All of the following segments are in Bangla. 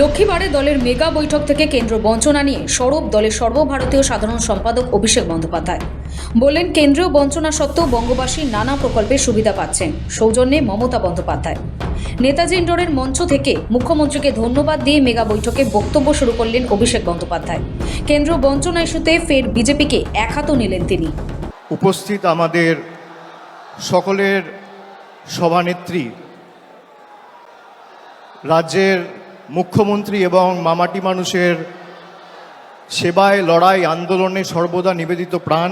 লক্ষ্মীবারে দলের মেগা বৈঠক থেকে কেন্দ্র বঞ্চনা নিয়ে সরব দলের সর্বভারতীয় সাধারণ সম্পাদক অভিষেক বন্দ্যোপাধ্যায়। বললেন কেন্দ্রীয় বঞ্চনা সত্ত্বেও বঙ্গবাসী নানা প্রকল্পের সুবিধা পাচ্ছেন। সৌজন্যে মমতা বন্দ্যোপাধ্যায়। নেতাজি ইন্ডোরের মঞ্চ থেকে মুখ্যমন্ত্রীকে ধন্যবাদ দিয়ে মেগা বৈঠকে বক্তব্য শুরু করলেন অভিষেক বন্দ্যোপাধ্যায়। কেন্দ্র বঞ্চনা ইস্যুতে ফের বিজেপিকে একহাতও নিলেন তিনি। উপস্থিত আমাদের সকলের সভানেত্রী, রাজ্যের মুখ্যমন্ত্রী এবং মামাটি মানুষের সেবায়, লড়াই, আন্দোলনে সর্বদা নিবেদিত প্রাণ।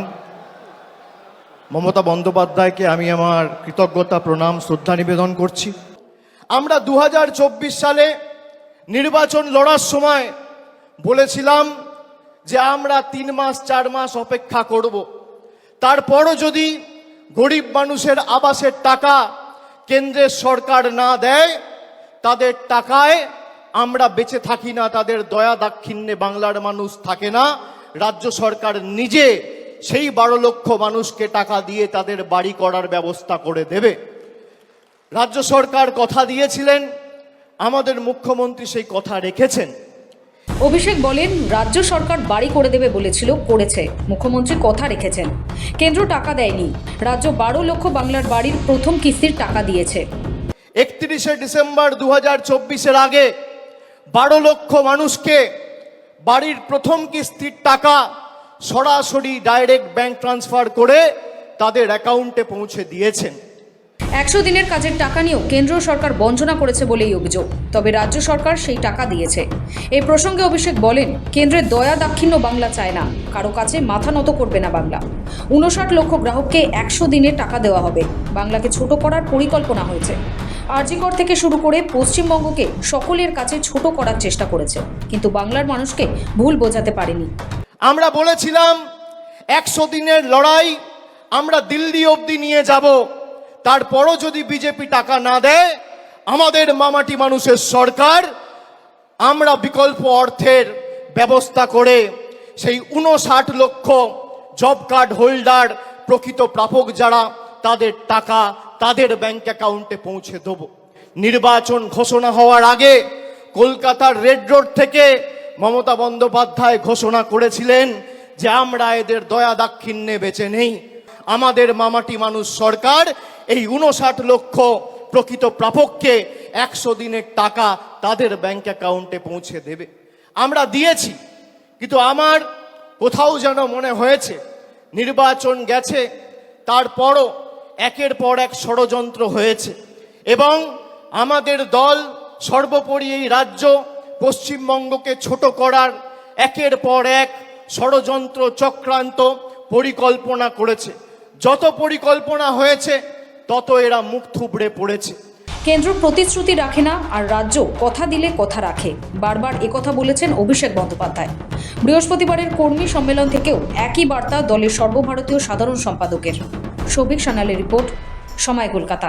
মমতা বন্দ্যোপাধ্যায়কে আমি আমার কৃতজ্ঞতা, প্রণাম, শ্রদ্ধা নিবেদন করছি। আমরা দু হাজার চব্বিশ সালে নির্বাচন লড়ার সময় বলেছিলাম যে আমরা তিন মাস, চার মাস অপেক্ষা করব। তারপরও যদি গরিব মানুষের আবাসের টাকা কেন্দ্রের সরকার না দেয়, তাদের টাকায় আমরা বেঁচে থাকি না তাদের দয়া দাক্ষিণ্যে বাংলার মানুষ থাকে না। রাজ্য সরকার নিজে সেই বারো লক্ষ মানুষকে টাকা দিয়ে তাদের বাড়ি করার ব্যবস্থা করে দেবে। রাজ্য সরকার কথা দিয়েছিলেন আমাদের মুখ্যমন্ত্রী সেই কথা রেখেছেন। অভিষেক বলেন রাজ্য সরকার বাড়ি করে দেবে বলেছিল করেছে। মুখ্যমন্ত্রী কথা রেখেছেন। কেন্দ্র টাকা দেয়নি। রাজ্য বারো লক্ষ বাংলার বাড়ির প্রথম কিস্তির টাকা দিয়েছে। একত্রিশে ডিসেম্বর দু হাজার চব্বিশের আগে বারো লক্ষ মানুষকে বাড়ির প্রথম কিস্তির টাকা সরাসরি ডাইরেক্ট ব্যাংক ট্রান্সফার করে তাদের অ্যাকাউন্টে পৌঁছে দিয়েছেন। একশো দিনের কাজের টাকা নিয়েও কেন্দ্র সরকার বঞ্চনা করেছে বলেই অভিযোগ, তবে রাজ্য সরকার সেই টাকা দিয়েছে। এই প্রসঙ্গে অভিষেক বলেন, কেন্দ্রের দয়া দাক্ষিণ্য বাংলা চায় না, কারও কাছে মাথা নত করবে না বাংলা। উনষাট লক্ষ গ্রাহককে একশো দিনের টাকা দেওয়া হবে, বাংলাকে ছোট করার পরিকল্পনা হয়েছে। আরজিকর থেকে শুরু করে পশ্চিমবঙ্গকে সকলের কাছে ছোট করার চেষ্টা করেছে, কিন্তু বাংলার মানুষকে ভুল বোঝাতে পারেনি। আমরা বলেছিলাম, একশো দিনের লড়াই আমরা দিল্লি অবধি নিয়ে যাব, তারপরও যদি বিজেপি টাকা না দেয়, আমাদের মামাটি মানুষের সরকার, আমরা বিকল্প অর্থের ব্যবস্থা করে সেই উনষাট লক্ষ জব কার্ড হোল্ডার, প্রকৃত প্রাপক যারা, তাদের টাকা তাদের ব্যাংক অ্যাকাউন্টে পৌঁছে দেব। নির্বাচন ঘোষণা হওয়ার আগে কলকাতার রেড রোড থেকে মমতা বন্দ্যোপাধ্যায় ঘোষণা করেছিলেন যে আমরা এদের দয়া দাক্ষিণ্যে বেঁচে নেই। আমাদের মামাটি মানুষ সরকার এই উনষাট লক্ষ প্রকৃত প্রাপককে একশো দিনের টাকা তাদের ব্যাংক অ্যাকাউন্টে পৌঁছে দেবে। আমরা দিয়েছি, কিন্তু আমার কোথাও যেন মনে হয়েছে, নির্বাচন গেছে, তারপরও একের পর এক ষড়যন্ত্র হয়েছে। এবং আমাদের দল সর্বোপরি এই রাজ্য পশ্চিমবঙ্গকে ছোট করার একের পর এক ষড়যন্ত্র চক্রান্ত পরিকল্পনা করেছে। যত পরিকল্পনা হয়েছে, তত এরা মুখ থুবড়ে পড়েছে। কেন্দ্র প্রতিশ্রুতি রাখে না আর রাজ্য কথা দিলে কথা রাখে। বারবার একথা বলেছেন অভিষেক বন্দ্যোপাধ্যায়। বৃহস্পতিবারের কর্মী সম্মেলন থেকেও একই বার্তা দলের সর্বভারতীয় সাধারণ সম্পাদকের। সৌভিক সানালের রিপোর্ট সময় কলকাতা।